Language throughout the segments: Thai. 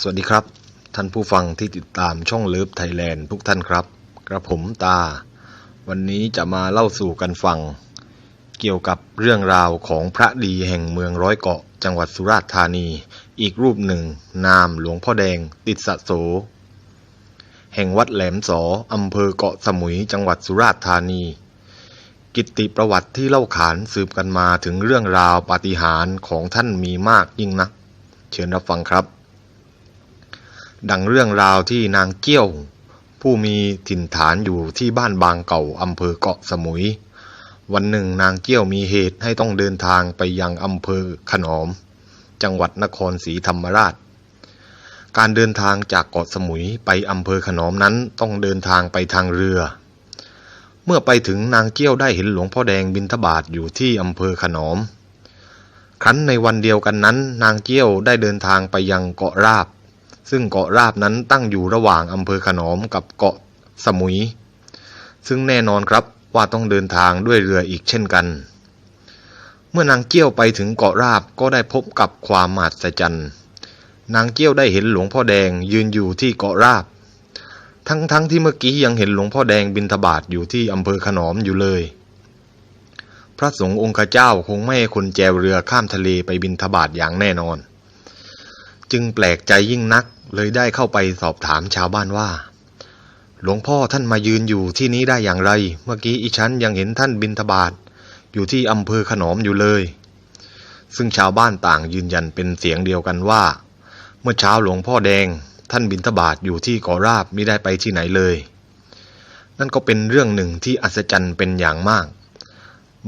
สวัสดีครับ ท่านผู้ฟังที่ติดตามช่องเลิฟไทยแลนด์ทุกท่านครับ กระผมตา วันนี้จะมาเล่าสู่กันฟัง เกี่ยวกับเรื่องราวของพระดีแห่งเมืองร้อยเกาะ จังหวัดสุราษฎร์ธานี อีกรูปหนึ่ง นามหลวงพ่อแดง ติดสะโส แห่งวัดแหลมสออำเภอเกาะสมุยจังหวัดสุราษฎร์ธานี กิตติประวัติที่เล่าขานสืบกันมาถึงเรื่องราวปาฏิหาริย์ของท่านมีมากยิ่งนัก เชิญรับฟังครับ ดังเรื่องราวที่นางเกี้ยว ผู้มีถิ่นฐานอยู่ที่บ้านบางเก่าอำเภอเกาะสมุย วันหนึ่งนางเกี้ยวมีเหตุให้ต้องเดินทางไปยังอำเภอขนอม จังหวัดนครศรีธรรมราช การเดินทางจากเกาะสมุยไปอำเภอขนอมนั้นต้องเดินทางไปทางเรือ เมื่อไปถึงนางเกี้ยวได้เห็นหลวงพ่อแดงบิณฑบาตอยู่ที่อำเภอขนอมครั้นในวันเดียวกันนั้น นางเกี้ยวได้เดินทางไปยังเกาะราบ ซึ่งเกาะราบนั้นตั้งอยู่ระหว่างอำเภอขนอมกับเกาะสมุย ซึ่งแน่นอนครับว่าต้องเดินทางด้วยเรืออีกเช่นกัน เมื่อนางเกี้ยวไปถึงเกาะราบก็ได้พบกับความมหัศจรรย์ นางเกี้ยวได้เห็นหลวงพ่อแดงยืนอยู่ที่เกาะราบ ทั้งๆทที่เมื่อกี้ยังเห็นหลวงพ่อแดงบิณฑบาตอยู่ที่อำเภอขนอมอยู่เลย พระสงฆ์องค์เจ้าคงไม่ให้คนแจวเรือข้ามทะเลไปบิณฑบาตอย่างแน่นอน จึงแปลกใจยิ่งนักเลยได้เข้าไปสอบถามชาวบ้านว่า หลวงพ่อท่านมายืนอยู่ที่นี้ได้อย่างไร เมื่อกี้อีฉันยังเห็นท่านบิณฑบาตอยู่ที่อำเภอขนอมอยู่เลย ซึ่งชาวบ้านต่างยืนยันเป็นเสียงเดียวกันว่า เมื่อเช้าหลวงพ่อแดงท่านบิณฑบาตอยู่ที่กาะราบไม่ได้ไปที่ไหนเลย นั่นก็เป็นเรื่องหนึ่งที่อัศจรรย์เป็นอย่างมาก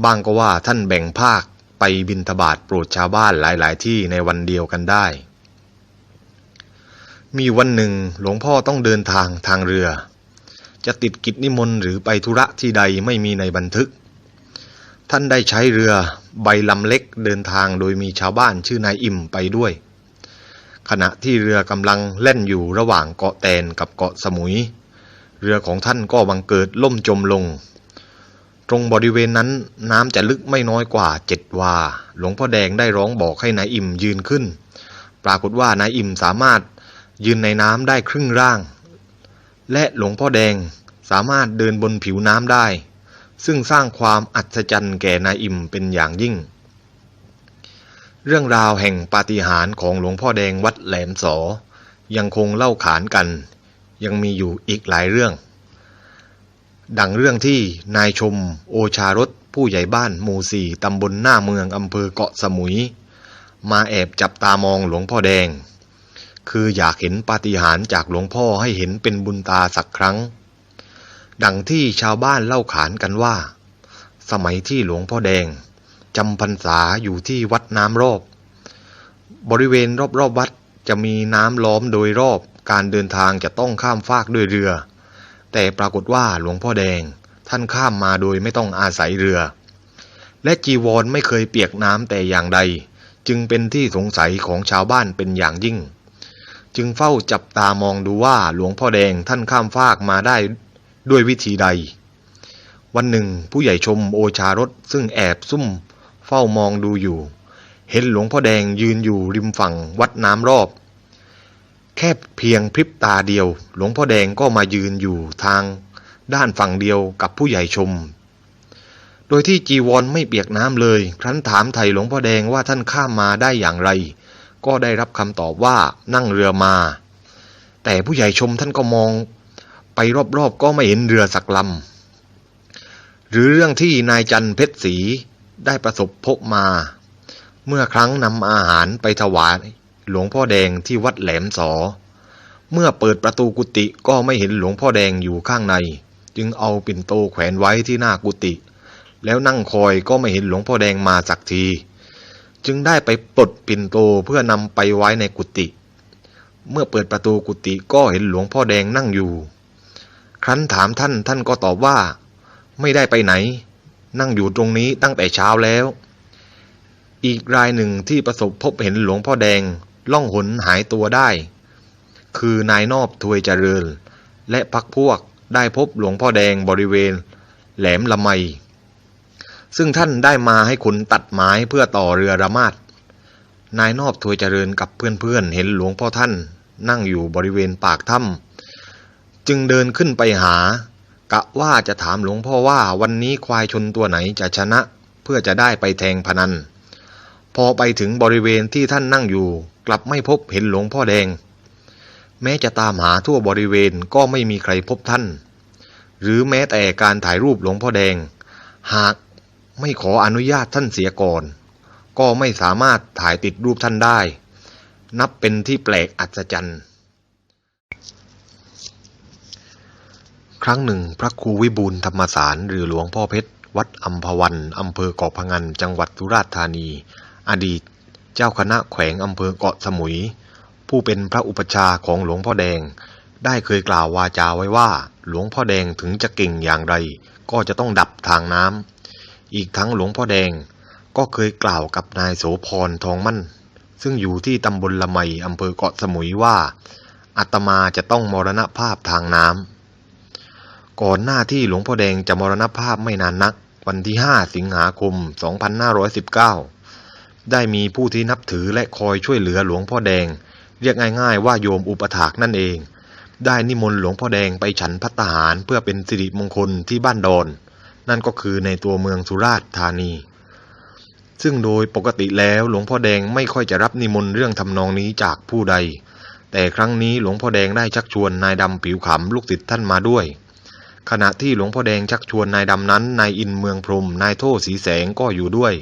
บางก็ว่าท่านแบ่งภาคไปบิณฑบาตโปรดชาวบ้านหลาย ๆ ที่ในวันเดียวกันได้ มีวันหนึ่งหลวงพ่อต้องเดินทางทางเรือ จะติดกิจนิมนต์หรือไปธุระที่ใดไม่มีในบันทึก ท่านได้ใช้เรือใบลำเล็กเดินทางโดยมีชาวบ้านชื่อนายอิ่มไปด้วย ขณะที่เรือกำลังเล่นอยู่ระหว่างเกาะแตนกับเกาะสมุย เรือของท่านก็บังเกิดล่มจมลง ตรงบริเวณนั้นน้ำจะลึกไม่น้อยกว่าเจ็ดวา หลวงพ่อแดงได้ร้องบอกให้นายอิ่มยืนขึ้น ปรากฏว่านายอิ่มสามารถ ยืนในน้ำได้ครึ่งร่าง และหลวงพ่อแดงสามารถเดินบนผิวน้ำได้ ซึ่งสร้างความอัศจรรย์แก่นายอิมเป็นอย่างยิ่ง เรื่องราวแห่งปาฏิหาริย์ของหลวงพ่อแดงวัดแหลมสอ ยังคงเล่าขานกัน ยังมีอยู่อีกหลายเรื่อง ดังเรื่องที่นายชมโอชารสผู้ใหญ่บ้านหมู่สี่ตำบลหน้าเมืองอำเภอเกาะสมุย มาแอบจับตามองหลวงพ่อแดง คืออยากเห็นปาฏิหาริย์จากหลวงพ่อให้เห็นเป็นบุญตาสักครั้ง ดังที่ชาวบ้านเล่าขานกันว่า สมัยที่หลวงพ่อแดงจำพรรษาอยู่ที่วัดน้ำรอบบริเวณรอบๆวัดจะมีน้ำล้อมโดยรอบการเดินทางจะต้องข้ามฟากด้วยเรือ แต่ปรากฏว่าหลวงพ่อแดงท่านข้ามมาโดยไม่ต้องอาศัยเรือ และจีวรไม่เคยเปียกน้ำแต่อย่างใด จึงเป็นที่สงสัยของชาวบ้านเป็นอย่างยิ่ง จึงเฝ้าจับตามองดูว่าหลวงพ่อแดงท่านข้ามฟากมาได้ด้วยวิธีใด วันหนึ่งผู้ใหญ่ชมโอชารสซึ่งแอบซุ่มเฝ้ามองดูอยู่ เห็นหลวงพ่อแดงยืนอยู่ริมฝั่งวัดน้ำรอบ แค่เพียงพริบตาเดียว หลวงพ่อแดงก็มายืนอยู่ทางด้านฝั่งเดียวกับผู้ใหญ่ชม โดยที่จีวรไม่เปียกน้ำเลย ครั้นถามไทยหลวงพ่อแดงว่าท่านข้ามมาได้อย่างไร ก็ได้รับคำตอบว่านั่งเรือมา แต่ผู้ใหญ่ชมท่านก็มองไปรอบๆก็ไม่เห็นเรือสักลำหรือเรื่องที่นายจันเพชรศรีได้ประสบพบมา เมื่อครั้งนำอาหารไปถวายหลวงพ่อแดงที่วัดแหลมสอ เมื่อเปิดประตูกุฏิก็ไม่เห็นหลวงพ่อแดงอยู่ข้างใน จึงเอาปิ่นโตแขวนไว้ที่หน้ากุฏิแล้วนั่งคอยก็ไม่เห็นหลวงพ่อแดงมาสักที จึงได้ไปปลดปิ่นโตเพื่อนำไปไว้ในกุฏิ เมื่อเปิดประตูกุฏิก็เห็นหลวงพ่อแดงนั่งอยู่ ครั้นถามท่านท่านก็ตอบว่า ไม่ได้ไปไหน นั่งอยู่ตรงนี้ตั้งแต่เช้าแล้ว อีกรายหนึ่งที่ประสบพบเห็นหลวงพ่อแดงล่องหนหายตัวได้ คือนายนอบถวยเจริญ และพักพวกได้พบหลวงพ่อแดงบริเวณ แหลมละไม ซึ่งท่านได้มาให้คนตัดไม้เพื่อต่อเรือระมาดนายนอบถวยเจริญกับเพื่อนๆเห็นหลวงพ่อท่านนั่งอยู่บริเวณปากถ้ำจึงเดินขึ้นไปหากะว่าจะถามหลวงพ่อว่าวันนี้ควายชนตัวไหนจะชนะ เพื่อจะได้ไปแทงพนัน พอไปถึงบริเวณที่ท่านนั่งอยู่ กลับไม่พบเห็นหลวงพ่อแดง แม้จะตามหาทั่วบริเวณก็ไม่มีใครพบท่าน หรือแม้แต่การถ่ายรูปหลวงพ่อแดง หาก ไม่ขออนุญาตท่านเสียก่อน ก็ไม่สามารถถ่ายติดรูปท่านได้ นับเป็นที่แปลกอัศจรรย์ ครั้งหนึ่ง พระครูวิบูลธรรมสารหรือหลวงพ่อเพชร วัดอัมพวันอำเภอเกาะพงันจังหวัดสุราษฎร์ธานี อดีต เจ้าคณะแขวงอำเภอเกาะสมุย ผู้เป็นพระอุปชาของหลวงพ่อแดง ได้เคยกล่าววาจาไว้ว่า หลวงพ่อแดงถึงจะเก่งอย่างไร ก็จะต้องดับทางน้ำ อีกทั้งหลวงพ่อแดงก็เคยกล่าวกับนายโสพรทองมั่น ซึ่งอยู่ที่ตำบลละไมอำเภอเกาะสมุยว่าอาตมาจะต้องมรณภาพทางน้ำก่อนหน้าที่หลวงพ่อแดงจะมรณภาพไม่นานนัก วันที่ 5 สิงหาคม 2519 ได้มีผู้ที่นับถือและคอยช่วยเหลือหลวงพ่อแดง เรียกง่าย ๆ ว่าโยมอุปถากนั่นเอง ได้นิมนต์หลวงพ่อแดงไปฉันพัตตาหารเพื่อเป็นสิริมงคลที่บ้านดอน นั่นก็คือในตัวเมืองสุราษฎร์ธานี ซึ่งโดยปกติแล้วหลวงพ่อแดงไม่ค่อยจะรับนิมนต์เรื่องทำนองนี้จากผู้ใด แต่ครั้งนี้หลวงพ่อแดงได้ชักชวนนายดำผิวขำลูกศิษย์ท่านมาด้วย ขณะที่หลวงพ่อแดงชักชวนนายดำนั้นนายอินเมืองพรหมนายโทสีแสงก็อยู่ด้วย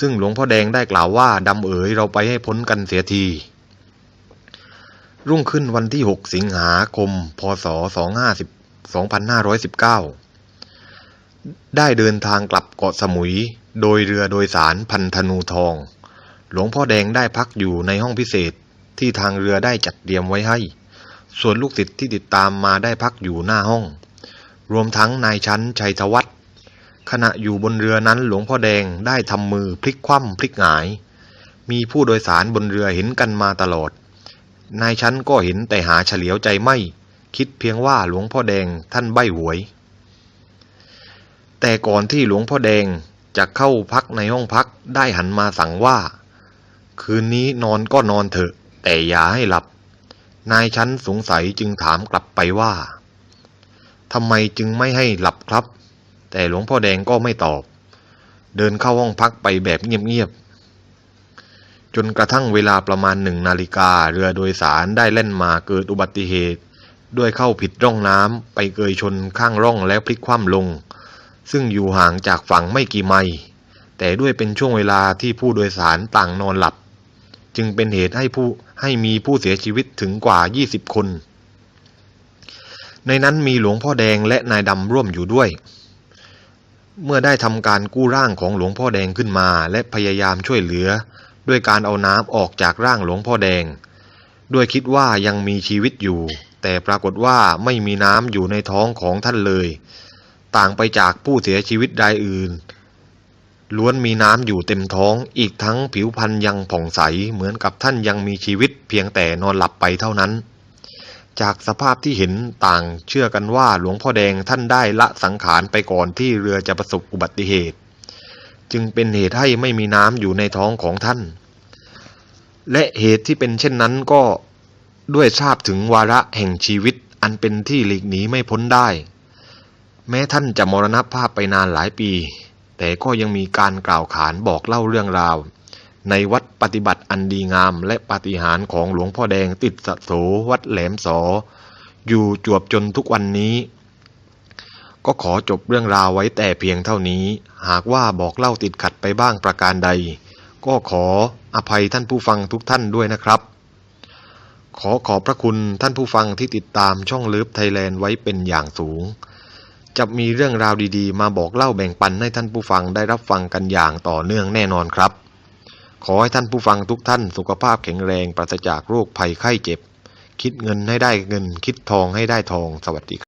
ซึ่งหลวงพ่อแดงได้กล่าวว่าดำเอ๋ยเราไปให้พ้นกันเสียทีรุ่งขึ้นวันที่ 6 สิงหาคม พศ 2519 ได้เดินทางกลับเกาะสมุย โดยเรือโดยสารพันธนูทอง หลวงพ่อแดงได้พักอยู่ในห้องพิเศษที่ทางเรือได้จัดเตรียมไว้ให้ ส่วนลูกศิษย์ที่ติดตามมาได้พักอยู่หน้าห้อง รวมทั้งนายชั้นชัยธวัฒน์ขณะอยู่บนเรือนั้นหลวงพ่อแดงได้ทำมือพลิกคว่ำพลิกหงาย มีผู้โดยสารบนเรือเห็นกันมาตลอด นายชั้นก็เห็นแต่หาเฉลียวใจไม่ คิดเพียงว่าหลวงพ่อแดงท่านใบ้หวย แต่ก่อนที่หลวงพ่อแดงจะเข้าพักในห้องพักได้หันมาสั่งว่า คืนนี้นอนก็นอนเถอะ แต่อย่าให้หลับ นายชั้นสงสัยจึงถามกลับไปว่าทำไมจึงไม่ให้หลับครับ แต่หลวงพ่อแดงก็ไม่ตอบ เดินเข้าห้องพักไปแบบเงียบๆจนกระทั่งเวลาประมาณหนึ่งนาฬิกาเรือโดยสารได้เล่นมาเกิดอุบัติเหตุ ด้วยเข้าผิดร่องน้ำไปเกยชนข้างร่องแล้วพลิกคว่ำลง ซึ่งอยู่ห่างจากฝั่งไม่กี่ไมล์แต่ด้วยเป็นช่วงเวลาที่ผู้โดยสารต่างนอนหลับ จึงเป็นเหตุให้ผู้ให้มีผู้เสียชีวิตถึงกว่า 20 คน ในนั้นมีหลวงพ่อแดงและนายดำร่วมอยู่ด้วย เมื่อได้ทำการกู้ร่างของหลวงพ่อแดงขึ้นมา และพยายามช่วยเหลือ ด้วยการเอาน้ำออกจากร่างหลวงพ่อแดง ด้วยคิดว่ายังมีชีวิตอยู่ แต่ปรากฏว่าไม่มีน้ำอยู่ในท้องของท่านเลย ต่างไปจากผู้เสียชีวิตรายอื่น ล้วนมีน้ำอยู่เต็มท้อง อีกทั้งผิวพรรณยังผ่องใส เหมือนกับท่านยังมีชีวิตเพียงแต่นอนหลับไปเท่านั้น จากสภาพที่เห็นต่างเชื่อกันว่าหลวงพ่อแดงท่านได้ละสังขารไปก่อนที่เรือจะประสบอุบัติเหตุ จึงเป็นเหตุให้ไม่มีน้ำอยู่ในท้องของท่าน และเหตุที่เป็นเช่นนั้นก็ด้วยทราบถึงวาระแห่งชีวิตอันเป็นที่หลีกหนีไม่พ้นได้ แม้ท่านจะมรณภาพไปนานหลายปี แต่ก็ยังมีการกล่าวขานบอกเล่าเรื่องราว ในวัดปฏิบัติอันดีงามและปาฏิหาริย์ของหลวงพ่อแดงติดสะโสวัดแหลมสอ อยู่จวบจนทุกวันนี้ ก็ขอจบเรื่องราวไว้แต่เพียงเท่านี้ หากว่าบอกเล่าติดขัดไปบ้างประการใด ก็ขออภัยท่านผู้ฟังทุกท่านด้วยนะครับขอขอบพระคุณท่านผู้ฟังที่ติดตามช่องเลิฟไทยแลนด์ไว้เป็นอย่างสูง จะมีเรื่องราวดีๆ มาบอกเล่าแบ่งปันให้ท่านผู้ฟังได้รับฟังกันอย่างต่อเนื่องแน่นอนครับ ขอให้ท่านผู้ฟังทุกท่านสุขภาพแข็งแรงปราศจากโรคภัยไข้เจ็บ คิดเงินให้ได้เงิน คิดทองให้ได้ทองสวัสดีครับ